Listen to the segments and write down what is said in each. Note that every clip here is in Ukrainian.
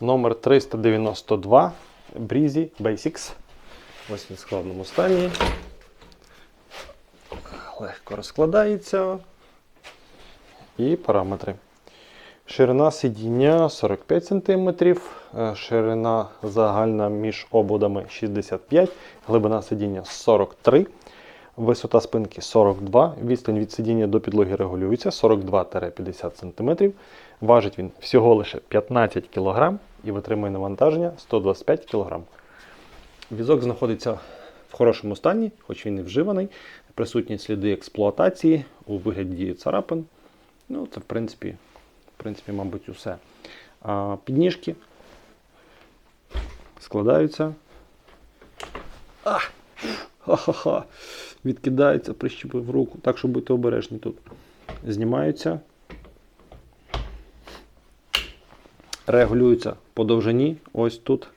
номер 392 Breezy Basics. Ось він в складному стані. Легко розкладається. І параметри. Ширина сидіння 45 см, е, ширина загальна між ободами 65 глибина сидіння 43 Висота спинки 42, відстань від сидіння до підлоги регулюється 42-50 см. Важить він всього лише 15 кг і витримує навантаження 125 кг. Візок знаходиться в хорошому стані, хоч він і вживаний. Присутні сліди експлуатації у вигляді царапин. Ну, це в принципі, в принципі, мабуть, усе. А, підніжки складаються. А! Ха-ха-ха. Відкидається, прищепив руку. Так, що будьте обережні тут. Знімаються. Регулюються по довжині. Ось тут.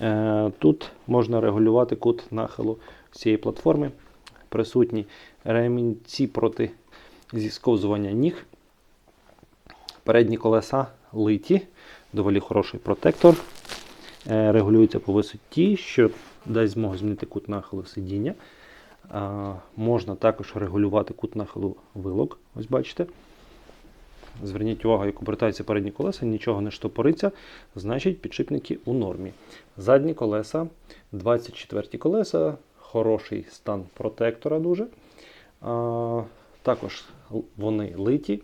Е, тут можна регулювати кут нахилу цієї платформи. Присутні ремінці проти зісковзування ніг. Передні колеса литі, доволі хороший протектор. Е, Регулюється по висоті, що дасть змогу змінити кут нахилу сидіння. Можна також регулювати кут нахилу вилок. Ось бачите. Зверніть увагу, як обертаються передні колеса, нічого не штопориться, значить підшипники у нормі. Задні колеса, 24 колеса, хороший стан протектора дуже. А, також вони литі,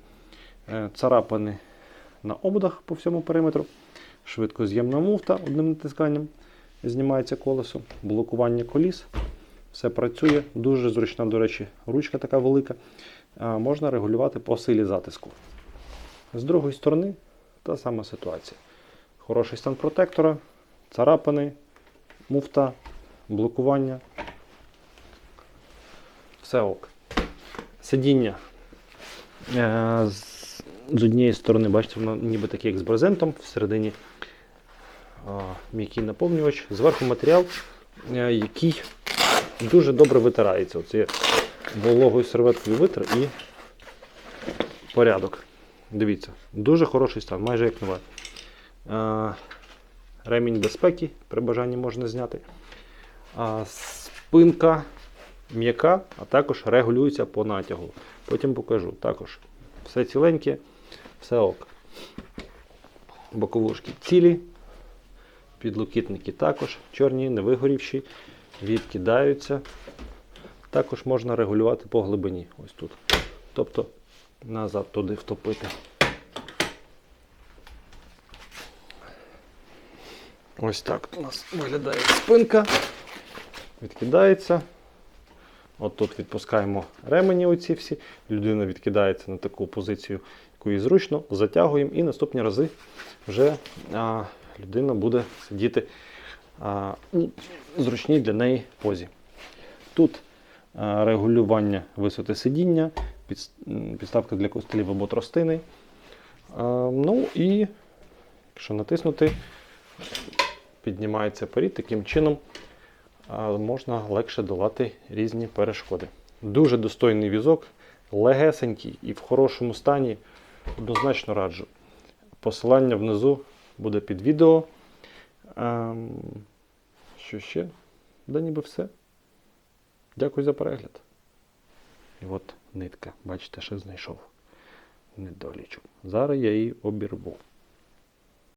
Е, царапини на ободах по всьому периметру, швидкоз'ємна муфта одним натисканням знімається колесо, блокування коліс. Все працює, дуже зручна, до речі, ручка така велика. Можна регулювати по силі затиску. З другої сторони та сама ситуація. Хороший стан протектора, царапини, муфта, блокування. Все ок. Сидіння. Е, з, однієї сторони, бачите, воно ніби таке, як з брезентом, всередині м'який наповнювач. Зверху матеріал, е, який дуже добре витирається. Оце вологою серветкою витер і порядок. Дивіться, дуже хороший стан, майже як нове. Ремінь безпеки при бажанні можна зняти. Спинка м'яка, а також регулюється по натягу. Потім покажу. Також все ціленьке, все ок. Боковушки цілі, підлокітники також чорні, не вигорівші, відкидаються. Також можна регулювати по глибині. Ось тут. Тобто назад туди втопити. Ось так у нас виглядає спинка. Відкидається. От тут відпускаємо ремені оці всі. Людина відкидається на таку позицію, яку їй зручно, затягуємо, і наступні рази вже а, людина буде сидіти у зручній для неї позі. Тут регулювання висоти сидіння, підставка для костелів або тростини. Ну і якщо натиснути, піднімається перід таким чином можна легше долати різні перешкоди. Дуже достойний візок, легесенький і в хорошому стані. Однозначно раджу. Посилання внизу буде під відео. Ем, що ще? Да ніби все. Дякую за перегляд. І от нитка, бачите, що знайшов недолічок. Зараз я її обірву.